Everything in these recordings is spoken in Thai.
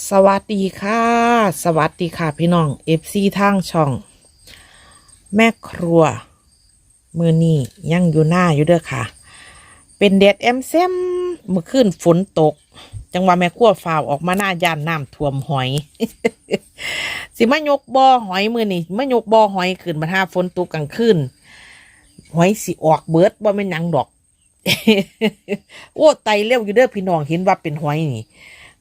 สวัสดีค่ะ สวัสดีค่ะพี่น้องเอฟซีทางช่อง แม่ครัว มือนี่ยังอยู่หน้าอยู่เด้อค่ะ เป็นแดดแอมเซมเมื่อคืนฝนตก จังหว่าแม่ครัวฝ่าวออกมาหน้าย่านน้ำท่วมหอย สิมายกบอหอยมือนี่มายกบอหอยขึ้นมาท่าฝนตกกลางคืนหอยสิออกเบิดบ่เป็นหยังดอก โอ้ไตเร็วอยู่เด้อพี่น้องเห็นว่าเป็นหอยนี่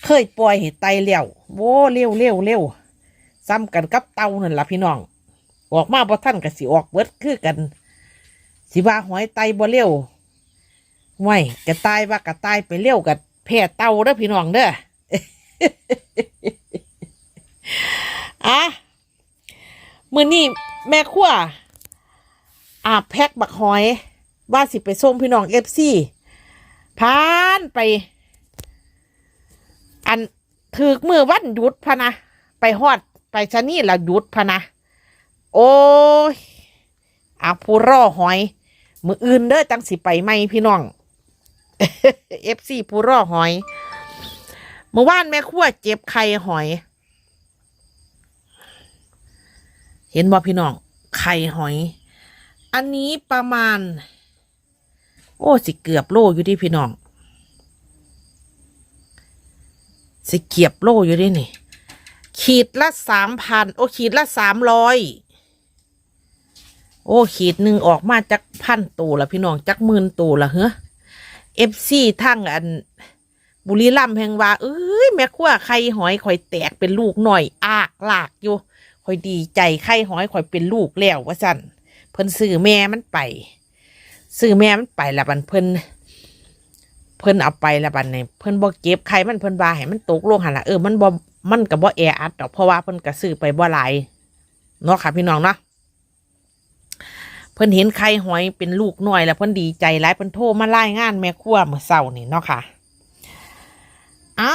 เคยปล่อยให้ไตเลี้ยวโว้เร็วเร็วเร็วซ้ำกันกับเต่านั่นล่ะพี่น้อง ออกมาบ่ท่านก็สิออกเบิดคือกัน สิว่าหอยไตบ่เร็วไว้กระตายว่ากระตายไปเร็วกับแพ้เต่าเด้อพี่น้องเด้ออะมือนี้แม่ครัวอาแพ็กบักหอย ว่าสิไปส่งพี่น้องเอฟซีผ่านไป อันถือมือวันหยุดพะนะไปฮอด ไปชะนี่ละหยุดพะนะโอ้ยอาผู้รอหอย มืออื่นเด้อจังสิไปไหมพี่น้องเอฟซีผู้รอหอยเมื่อวานแม่ครัวเจ็บไข่หอย เห็นบ่พี่น้องไข่หอย อันนี้ประมาณ โอ้สิเกือบโลอยู่ที่พี่น้อง สิเกียบโลอยู่ดินี่ ขีดละสามพันโอ้ขีดละสามร้อยโอ้ขีดหนึ่งออกมาจากพันตัวละพี่น้องจากหมื่นตัวละเฮ้อเอฟซีทั้งอัน บุรีรัมย์แห่งว่า เอ้ย แม่ขั้วไข่หอยข่อยแตกเป็นลูกหน่อย อากลากอยู่ข่อยดีใจไข่หอยข่อยเป็นลูกแล้วว่าสั่นเพิ่นซื้อแม่มันไปซื้อแม่มันไปล้วบันเพิ่น เพิ่นเอาไปแล้วบัดนี้เพิ่นบ่เก็บไข่มันเพิ่นว่าให้มันตกลงหั่นล่ะเออมันบ่มันก็บ่แออัดดอกเพราะว่าเพิ่นก็ซื้อไปบ่หลายเนาะค่ะพี่น้องเนาะเพิ่นเห็นไข่หอยเป็นลูกน้อยแล้วเพิ่นดีใจหลายเพิ่นโทรมารายงานแม่ครัวเมื่อเช้านี่เนาะค่ะเอา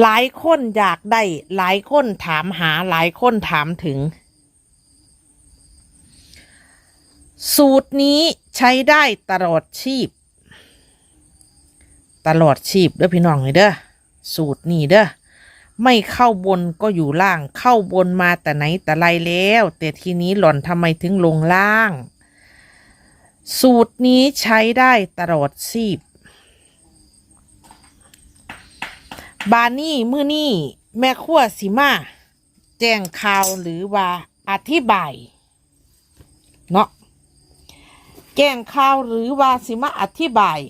หลายคนอยากได้ หลายคนถามหาหลายคนถามถึง สูตรนี้ใช้ได้ตลอดชีพ ตลอดชีพเด้อพี่น้องเลยเด้อสูตรนี้เด้อไม่เข้าบนก็อยู่ล่าง เข้าบนมาแต่ไหนแต่ไรแล้ว แต่ทีนี้หล่อนทำไมถึงลงล่าง สูตรนี้ใช้ได้ตลอดชีพ บานี่มือนี่แม่ขั้วสิมา แจ้งข่าวหรือว่าอธิบาย เนาะ แจ้งข่าวหรือว่าสิมาอธิบาย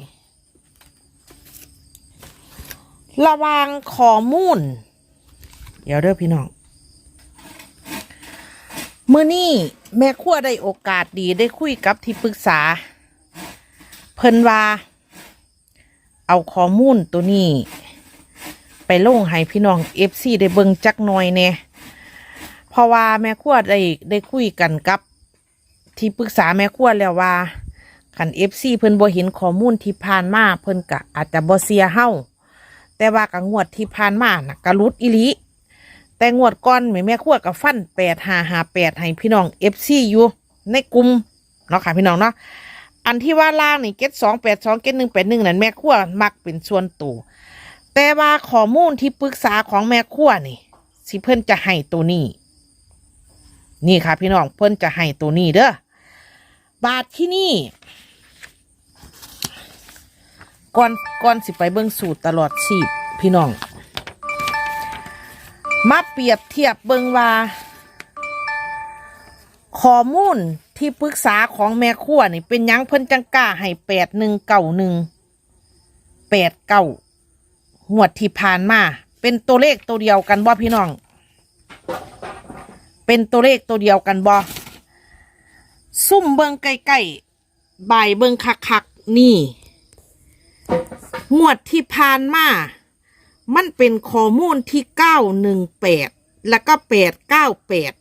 ระวางข้อมูล เดี๋ยวเด้อพี่น้องมื่อนี้แม่ขั้วได้โอกาสดีได้คุยกับที่ปรึกษา เพิ่นว่า เอาข้อมูลตัวนี้ ไปลงให้พี่น้องเอฟซีได้เบิ่งจักหน่อยแน่เพราะว่าแม่ขั้วได้ได้คุยกันกับ ที่ปรึกษาแม่ครัวแล้วว่าขันเอฟซีเพิ่นบ่เห็นข้อมูลที่ผ่านมาเพิ่นกะอาจจะบ่เสียเฮาแต่ว่ากังวดที่ผ่านมาน่ะกะรุดอีหลีแต่งวดก่อนแม่แม่ครัวกับฟันแปดห้าห้าแปดให้พี่น้องเอฟซีอยู่ในกลุ่มเนาะค่ะพี่น้องเนาะอันที่ว่าล่างนี่เก็ตสองแปดสองเก็ตหนึ่งแปดหนึ่งนั่นแม่ครัวมักเป็นส่วนตัวแต่ว่าข้อมูลที่ปรึกษาของแม่ครัวนี่สิเพิ่นจะให้ตัวนี้ นี่ค่ะพี่น้องเพิ่นจะให้ตัวนี้เด้อ บาทที่นี่ก่อนก่อนสิไปเบิ่งสูตรตลอดชีพพี่น้อง มาเปรียบเทียบเบิ่งว่าข้อมูลที่ปรึกษาของแม่ครัวนี่เป็นยังเพิ่นจังก้าให้แปดหนึ่งเก้าหนึ่งแปดเก้าหวดที่ผ่านมา เป็นตัวเลขตัวเดียวกันบ่พี่น้อง เป็นตัวเลขตัวเดียวกันบ่ ซุ่มเบิงใกล้ๆบ่ายเบิงคักๆนี่ งวดที่ผ่านมา มันเป็นข้อมูลที่เก้าหนึ่งแปดแล้วก็แปดเก้าแปด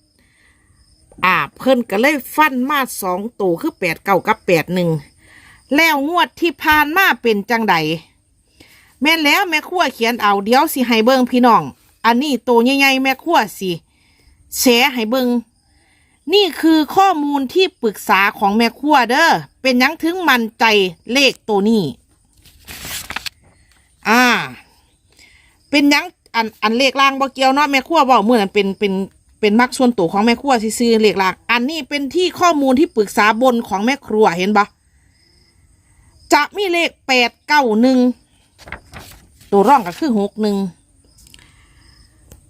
อ่าเพิ่นก็เลยฟันมาสองตัวคือแปดเก้ากับแปดหนึ่งแล้วงวดที่ผ่านมาเป็นจังใดแม่นแล้วแม่ขั้วเขียนเอาเดี๋ยวสิให้เบิงพี่น้อง อันนี้ตัวใหญ่ๆแม่ขั้วสิแชร์ให้เบิง นี่คือข้อมูลที่ปรึกษาของแม่ครัวเด้อเป็นยังถึงมั่นใจเลขตัวนี้อ่า เป็นยังอันอันเลขล่างบ่เกี่ยวเนาะแม่ครัวบอกเมื่อนั้นเป็นเป็นเป็นมักส่วนตัวของแม่ครัวซื้อเลขล่าง อันนี้เป็นที่ข้อมูลที่ปรึกษาบนของแม่ครัวเห็นปะจะมีเลขแปดเก้าหนึ่งตัวร่องก็คือหกหนึ่ง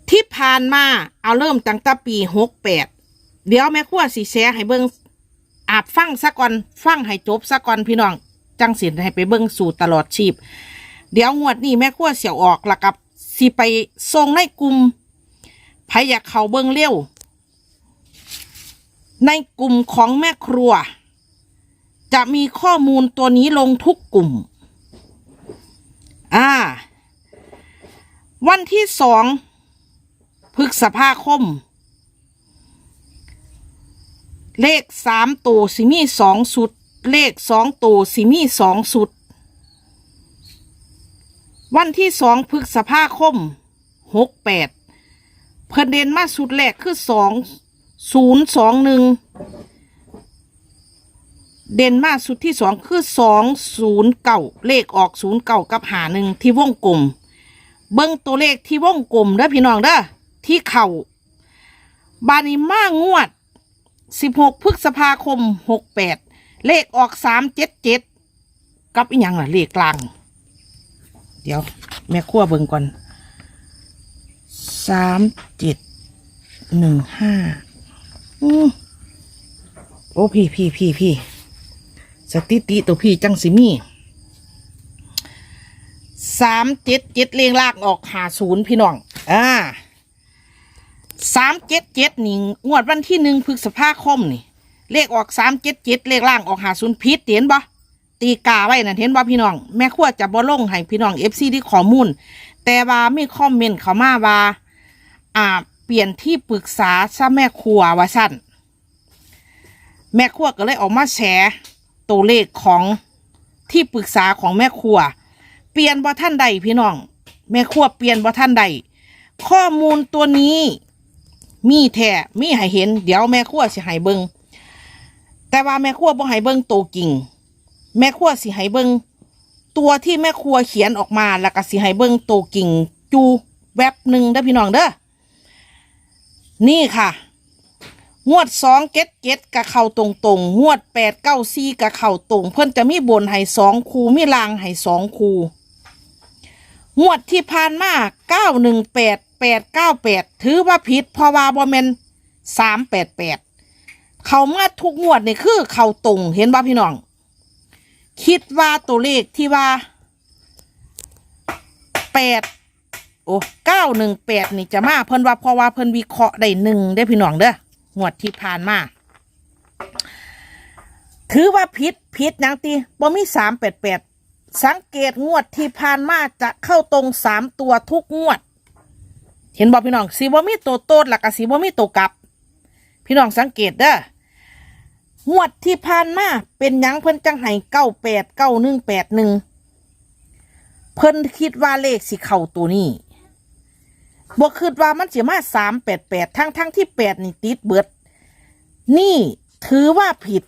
ที่ผ่านมาเอาเริ่มตั้งแต่ปีหกแปด เดี๋ยวแม่ครัวสิแชร์ให้เบิ่งอาบฟังซะก่อนฟังให้จบซะก่อนพี่น้อง จังสิให้ไปเบิ่งสู่ตลอดชีพ เดี๋ยวงวดนี้แม่ครัวเสียวออกล้วกับสิไปส่งในกลุ่มใครอยากเขาเบิ่งเร็วในกลุ่มของแม่ครัว จะมีข้อมูลตัวนี้ลงทุกกลุ่ม อ่า วันที่สองพฤษภาคม เลขสามตัวสิมีสองสุด เลขสองตัวสิมีสองสุด วันที่สองพฤษภาคมหกแปดเพิ่นเด่นมาสุดแรกคือสองศูนย์สองหนึ่งเด่นมาสุดที่สองคือสองศูนย์เก่าเลขออกศูนย์เก่ากับหาหนึ่งที่วงกลม เบิ้งตัวเลขที่วงกลมเด้อพี่น้องเด้อที่เข่าบานิมางวด สิบหกพฤษภาคมหกแปดเลขออกสามเจ็ดเจ็ดกับอีกอย่างล่ะเลขกลาง เดี๋ยว แม่ขั้วเบิ่งก่อนสามเจ็ดหนึ่งห้าโอ้พี่พี่พี่พี่สติติตัวพี่จังสิมีสามเจ็ดเจ็ดเลงลากออกหาศูนย์พี่น้อง อ่า สามเจ็ดเจ็ดนี่งวดวันที่หนึ่งพฤษภาคมนี่ เลขออกสามเจ็ดเจ็ดเลขล่างออกหาศูนย์พิษเห็นปะตีกาไว้นะเห็นว่พี่น้อง แม่ขั้วจะบ่ลงให้พี่น้องเอฟซีที่ข้อมูล แต่ว่ามีคอมเมนต์เขามาว่าอ่า เปลี่ยนที่ปรึกษาซะแม่ครัวว่าสั้นแม่ครัวก็เลยออกมาแชร์ตัวเลขของที่ปรึกษาของแม่ครัว เปลี่ยนบ่ท่านใดพี่น้อง แม่ครัวเปลี่ยนบ่ท่านใดข้อมูลตัวนี้ มีแท้มีให้เห็น เดี๋ยวแม่ครัวสิให้เบิงแต่ว่าแม่ครัวบ่ให้เบิงโตัวจริงแม่ครัวสิให้เบิงตัวที่แม่ครัวเขียนออกมาแล้วก็สิให้เบิงโตกิ่งจูแวบหนึ่งเด้อพี่น้องเด้อนี่ค่ะ งวดสองเก็ดเก็ดกับเข่าตรงตรงงวดแปดเก้าสี่กับเข่าตรง เพิ่นจะมีบนให้สองคูมีลางให้สองคูงวดที่ผ่านมาเก้าหนึ่งแปด แปดเก้าแปดถือว่าผิดเพราะว่าบอมเมนสามแปดแปดเขามาทุกงวดนี่คือเข่าตรงเห็นป่ะพี่น้อง คิดว่าตัวเลขที่ว่าแปดโอ้เก้าหนึ่งแปดนี่จะมาเพิ่นว่าเพราะว่าเพิ่นวิเคราะห์ได้หนึ่งได้พี่น้องเด้องวดที่ผ่านมาถือว่าพิษพิษยังตีบ่มีสามแปดแปดสังเกตงวดที่ผ่านมาจะเข้าตรงสามตัวทุกงวด เห็นบอกพี่น้องสีบ่มีตัวโตดหลักกับสีบ่มีตัวกลับ พี่น้องสังเกตเด้องวดที่ผ่านมาเป็นยังเพิ่นจังไห้เก้าแปดเก้าหนึ่งแปดหนึ่งเพิ่นคิดว่าเลขสิเข้าตัวนี้บ่คิดว่ามันสิมาสามแปดแปดทั้งทั้งที่แปดนี่ติดเบิด นี่ถือว่าผิด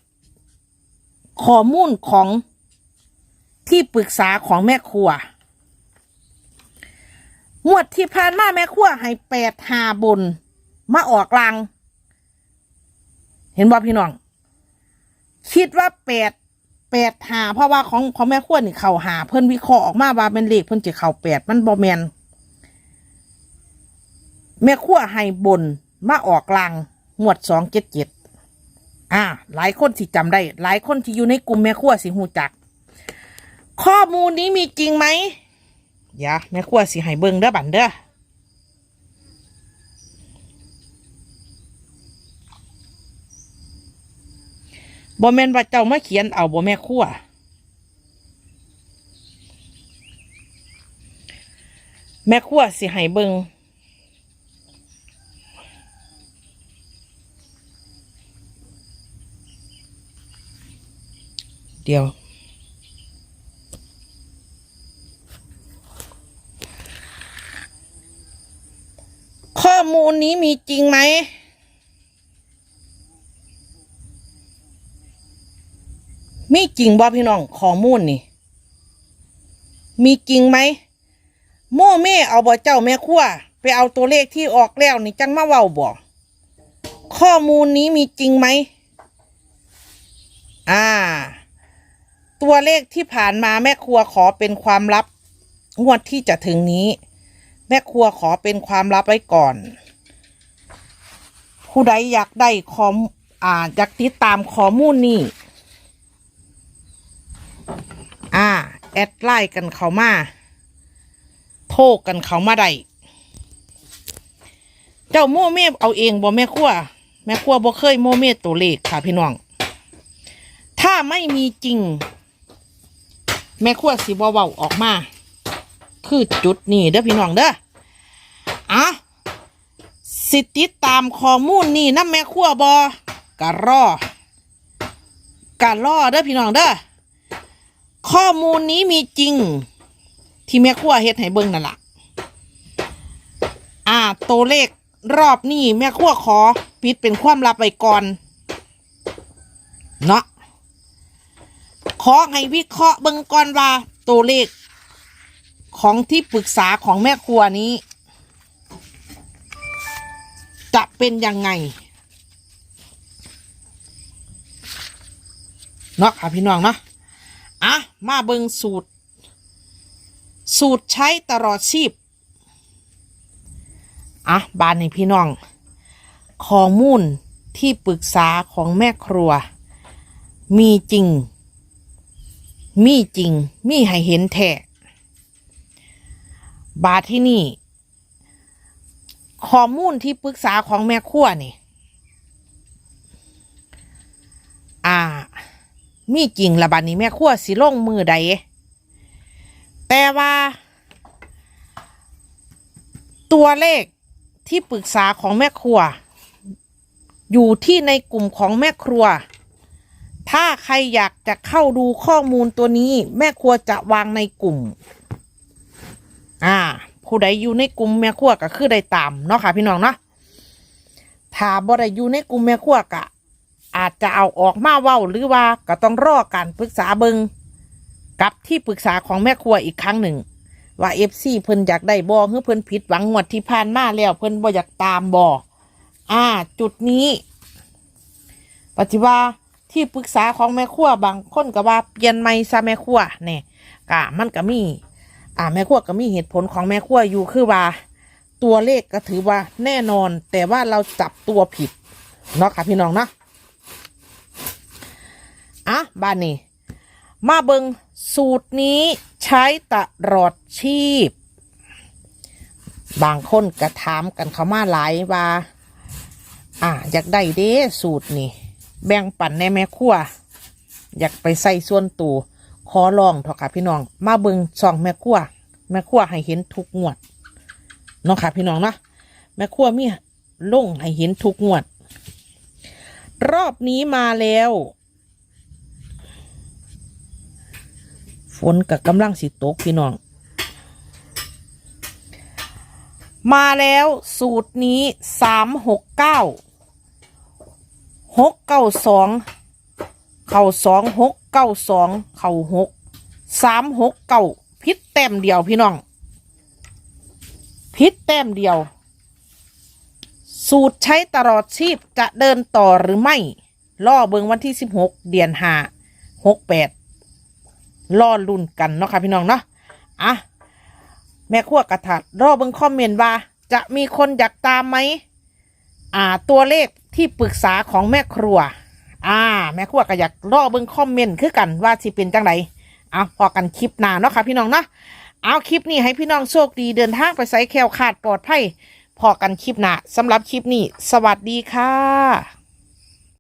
ข้อมูลของที่ปรึกษาของแม่ครัว งวดที่ผ่านมาแม่ครัวให้แปดหาบน มาออกกลางเห็นบ่พี่น้อง คิดว่าแปดแปดหาเพราะว่าของของแม่ขั้วนี่เข่าหา เพิ่นวิเคราะห์ออกมาว่าเป็นเลขเพิ่นจะเข่าแปดมันบอแมนแม่ขั้วให้บนมาออกกลางงวดสองเจ็ดเจ็ดอ่า หลายคนสิจำได้ หลายคนที่อยู่ในกลุ่มแม่ขั้วสิหูจัก ข้อมูลนี้มีจริงไหม อย่าแม่ขั้วสิให้เบิ่งเด้อบันเด้อบ่แม่นว่าเจ้ามาเขียนเอาบ่แม่ครัวแม่ครัวสิให้เบิงเดี๋ยว มูลนี้มีจริงไหม มีจริงบ่พี่น้องข้อมูลนี่ มีจริงไหมโม่เม่เอาบ่เจ้าแม่ครัวไปเอาตัวเลขที่ออกแล้วนี่จังมาเว้าบ่ข้อมูลนี้มีจริงไหม อ่า ตัวเลขที่ผ่านมาแม่ครัวขอเป็นความลับ งวดที่จะถึงนี้ แม่ครัวขอเป็นความลับไว้ก่อน ผู้ใดอยากได้ข้อมอ่าอยากติดตามข้อมูลนี้อ่า แอดไลน์กันเขามาโทรกันเขามาได้เจ้าโมเมเอาเองบ่แม่ครัวแม่ครัวบ่เคยโมเมตัวเลขค่ะพี่น้อง ถ้าไม่มีจริง แม่ครัวสิบ่เว้าออกมา คือจุดนี้เด้อพี่น้องเด้ออะสิติดตามข้อมูลนี่นะแม่ครัวบอกะรอกะรอเด้อพี่น้องเด้อข้อมูลนี้มีจริง ที่แม่ครัวเฮ็ดให้เบิ่งนั่นล่ะอ่าตัวเลขรอบนี้แม่ครัวขอปิดเป็นความลับไว้ก่อนเนาะขอให้วิเคราะห์เบิ่งก่อนว่าตัวเลข ของที่ปรึกษาของแม่ครัวนี้ จะเป็นยังไงเนาะค่ะพี่น้องเนาะอะมาเบิงสูตร สูตรใช้ตลอดชีพอะบานในพี่น้องข้อมูลที่ปรึกษาของแม่ครัว มีจริง มีจริง มีให้เห็นแท้ บาทที่นี่ข้อมูลที่ปรึกษาของแม่ครัวนี่ อ่า มีจริงละบาดนี้แม่ครัวสิลงมือใด แต่ว่า ตัวเลขที่ปรึกษาของแม่ครัว อยู่ที่ในกลุ่มของแม่ครัว ถ้าใครอยากจะเข้าดูข้อมูลตัวนี้ แม่ครัวจะวางในกลุ่ม อ่า ผู้ใดอยู่ในกลุ่มแม่ครัวก็คือได้ตามเนาะค่ะ พี่น้องเนาะถ้าบ่ได้อยู่ในกลุ่มแม่ครัวก็อาจจะเอาออกมาเว้าหรือว่าก็ต้องรอการปรึกษาเบิงกับที่ปรึกษาของแม่ครัวอีกครั้งหนึ่ง ว่าเอฟซีเพิ่นอยากได้บ่หรือเพิ่นผิดหวังงวดที่ผ่านมาแล้วเพิ่นบ่อยากตามบ่อ่า จุดนี้ปฏิว่าที่ปรึกษาของแม่ครัวบางคนก็ว่าเปลี่ยนใหม่ซะแม่ครัวเนี่ยกะมันก็มี อ่าแม่ครัวก็มีเหตุผลของแม่ครัวอยู่คือว่า ตัวเลขก็ถือว่าแน่นอน แต่ว่าเราจับตัวผิดเนาะค่ะพี่น้องเนาะอะบ้านนี้มาเบิงสูตรนี้ใช้ตลอดชีพ บางคนกระถามกันเขามาหลายว่า อ่าอยากได้เด้สูตรนี่ แบ่งปันในแม่ครัว อยากไปใส่ส่วนตัว อลองเถอะค่ะพี่น้อง มาเบิงซองแม่ครัวแม่ครัวให้เห็นทุกงวดเนาะค่ะพี่น้องเนาะแม่ครัวมีลงให้เห็นทุกงวด รอบนี้มาแล้ว ฝนกับกำลังสิตกพี่น้อง มาแล้วสูตรนี้สามหกเก้าหกเก้าสอง เข่าสองหกเก้าสองเข่าหกสามหกเก้าพิษแต้มเดียวพี่น้องพิษแต้มเดียว สูตรใช้ตลอดชีพจะเดินต่อหรือไม่ล่อเบิงวันที่สิบหกเดือนห้าหกแปดรอลุ่นกันเนาะค่ะพี่น้องเนาะอะแม่ขั้วกระถัดรอเบิงคอมเมนต์ว่า จะมีคนอยากตามไหมอ่าตัวเลขที่ปรึกษาของแม่ครัว อ่า แม่ครัวก็อยากรอเบิ่งคอมเมนต์คือกันว่าสิเป็นจังไดเอาพอกันคลิปหน้าเนาะค่ะพี่น้องเนาะเอาคลิปนี้ให้พี่น้องโชคดีเดินทางไปไสแคล้วขาดปลอดภัยพอกันคลิปหน้าสำหรับคลิปนี้ สวัสดีค่ะ